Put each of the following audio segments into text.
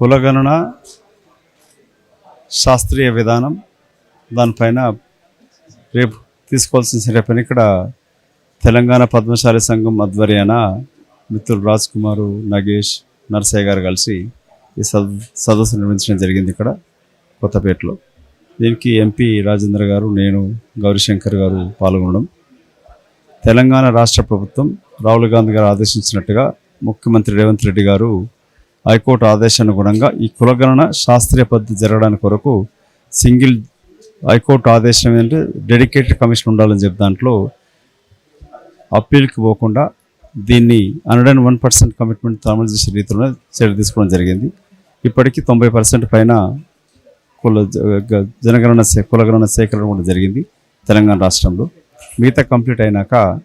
కులగణన శాస్త్రీయ విధానం దానిపైన రేపు తీసుకోవాల్సిన చర్యపైన ఇక్కడ తెలంగాణ పద్మశాలి సంఘం ఆధ్వర్యాన మిత్రులు రాజ్ కుమారు నగేష్ నర్సయ్య గారు కలిసి ఈ సదస్సు నిర్వహించడం జరిగింది ఇక్కడ కొత్తపేటలో. దీనికి ఎంపీ రాజేంద్ర గారు నేను గౌరీశంకర్ గారు పాల్గొనడం. తెలంగాణ రాష్ట్ర ప్రభుత్వం రాహుల్ గాంధీ గారు ఆదేశించినట్టుగా ముఖ్యమంత్రి రేవంత్ రెడ్డి గారు హైకోర్టు ఆదేశానుగుణంగా ఈ కులగణన శాస్త్రీయ పద్ధతి జరగడానికి కొరకు సింగిల్ హైకోర్టు ఆదేశం ఏంటంటే డెడికేటెడ్ కమిషన్ ఉండాలని చెప్పి దాంట్లో అప్పీల్కి పోకుండా దీన్ని hundred and one percent commitment అమలు చేసే రీతిలోనే చర్య తీసుకోవడం జరిగింది. ఇప్పటికీ తొంభై పర్సెంట్ పైన కుల గ- జనగణన సే- కులగణన సేకరణ కూడా జరిగింది తెలంగాణ రాష్ట్రంలో. మిగతా కంప్లీట్ అయినాక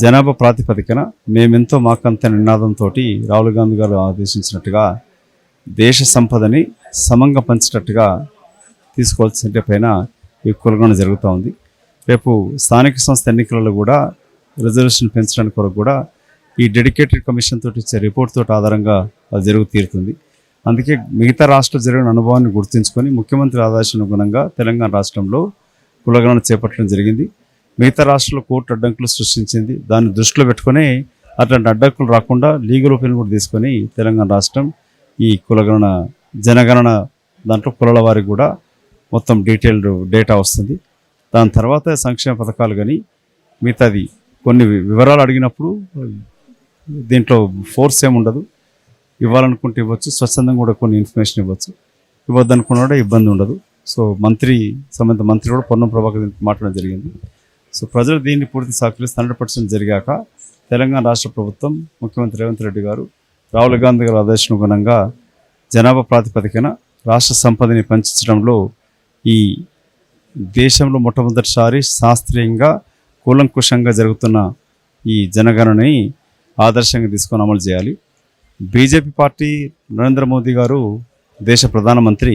జనాభా ప్రాతిపదికన మేమెంతో మాకంత నినాదంతో రాహుల్ గాంధీ గారు ఆదేశించినట్టుగా దేశ సంపదని సమంగా పంచేటట్టుగా తీసుకోవాల్సిన పైన ఈ జరుగుతూ ఉంది. రేపు స్థానిక సంస్థ ఎన్నికలలో కూడా రిజర్వేషన్ పెంచడానికి కొరకు కూడా ఈ డెడికేటెడ్ కమిషన్ తోటి ఇచ్చే రిపోర్ట్ తోటి ఆధారంగా అది జరుగు తీరుతుంది. అందుకే మిగతా రాష్ట్ర జరిగిన అనుభవాన్ని గుర్తుంచుకొని ముఖ్యమంత్రి ఆదేశానుగుణంగా తెలంగాణ రాష్ట్రంలో కులగణన చేపట్టడం జరిగింది. మిగతా రాష్ట్రాల కోర్టు అడ్డంకులు సృష్టించింది. దాన్ని దృష్టిలో పెట్టుకొని అట్లాంటి అడ్డంకులు రాకుండా లీగల్ ఒపీనియన్ కూడా తీసుకొని తెలంగాణ రాష్ట్రం ఈ కులగణన జనగణన దాంట్లో కులాల వారికి కూడా మొత్తం డీటెయిల్డ్ డేటా వస్తుంది. దాని తర్వాత సంక్షేమ పథకాలు కానీ మిగతాది కొన్ని వి- వివరాలు అడిగినప్పుడు దీంట్లో ఫోర్స్ ఏముండదు ఇవ్వాలనుకుంటే ఇవ్వచ్చు స్వచ్ఛందంగా కూడా కొన్ని ఇన్ఫర్మేషన్ ఇవ్వచ్చు. ఇవ్వద్దనుకున్న కూడా ఇబ్బంది ఉండదు. సో మంత్రి సంబంధిత మంత్రి కూడా పొన్నం ప్రభాకర్ మాట్లాడడం జరిగింది. సో ప్రజలు దీన్ని పూర్తి సహకరిస్తే హండ్రెడ్ పర్సెంట్ జరిగాక తెలంగాణ రాష్ట్ర ప్రభుత్వం ముఖ్యమంత్రి రేవంత్ రెడ్డి గారు రాహుల్ గాంధీ గారి ఆదేశానుగుణంగా జనాభా ప్రాతిపదికన రాష్ట్ర సంపదని పంచడంలో ఈ దేశంలో మొట్టమొదటిసారి శాస్త్రీయంగా కూలంకుషంగా జరుగుతున్న ఈ జనగణని ఆదర్శంగా తీసుకొని అమలు చేయాలి. బీజేపీ పార్టీ నరేంద్ర మోదీ గారు దేశ ప్రధానమంత్రి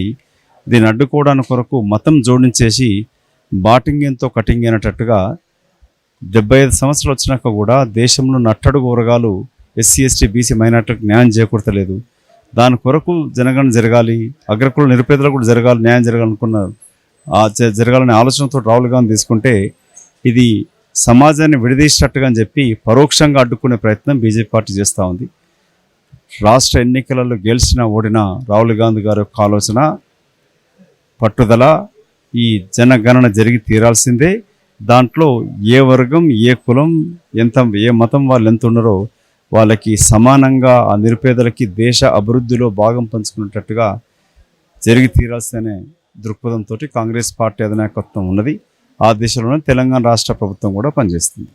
దీన్ని అడ్డుకోవడానికి కొరకు మతం జోడించేసి బాటింగ్ ఎంతో కటింగ్ అనేటట్టుగా డెబ్బై ఐదు సంవత్సరాలు వచ్చినాక కూడా దేశంలో నట్టడుగు వర్గాలు ఎస్సీ ఎస్టీ బీసీ మైనార్టీలకు న్యాయం చేకూర్తలేదు. దాని కొరకు జనగణన జరగాలి అగ్రకుల నిరుపేదలకు కూడా జరగాలి న్యాయం జరగాలనుకున్న ఆ జరగాలనే ఆలోచనతో రాహుల్ గాంధీ తీసుకుంటే ఇది సమాజాన్ని విడదీసేటట్టుగా అని చెప్పి పరోక్షంగా అడ్డుకునే ప్రయత్నం బీజేపీ పార్టీ చేస్తూ ఉంది. రాష్ట్ర ఎన్నికలలో గెలిచిన ఓడిన రాహుల్ గాంధీ గారి యొక్క ఆలోచన పట్టుదల ఈ జనగణన జరిగి తీరాల్సిందే. దాంట్లో ఏ వర్గం ఏ కులం ఎంత ఏ మతం వాళ్ళు ఎంత ఉన్నారో వాళ్ళకి సమానంగా ఆ నిరుపేదలకి దేశ అభివృద్ధిలో భాగం పంచుకునేటట్టుగా జరిగి తీరాల్సిందనే దృక్పథంతో కాంగ్రెస్ పార్టీ అధినాయకత్వం ఉన్నది. ఆ దిశలోనే తెలంగాణ రాష్ట్ర ప్రభుత్వం కూడా పనిచేస్తుంది.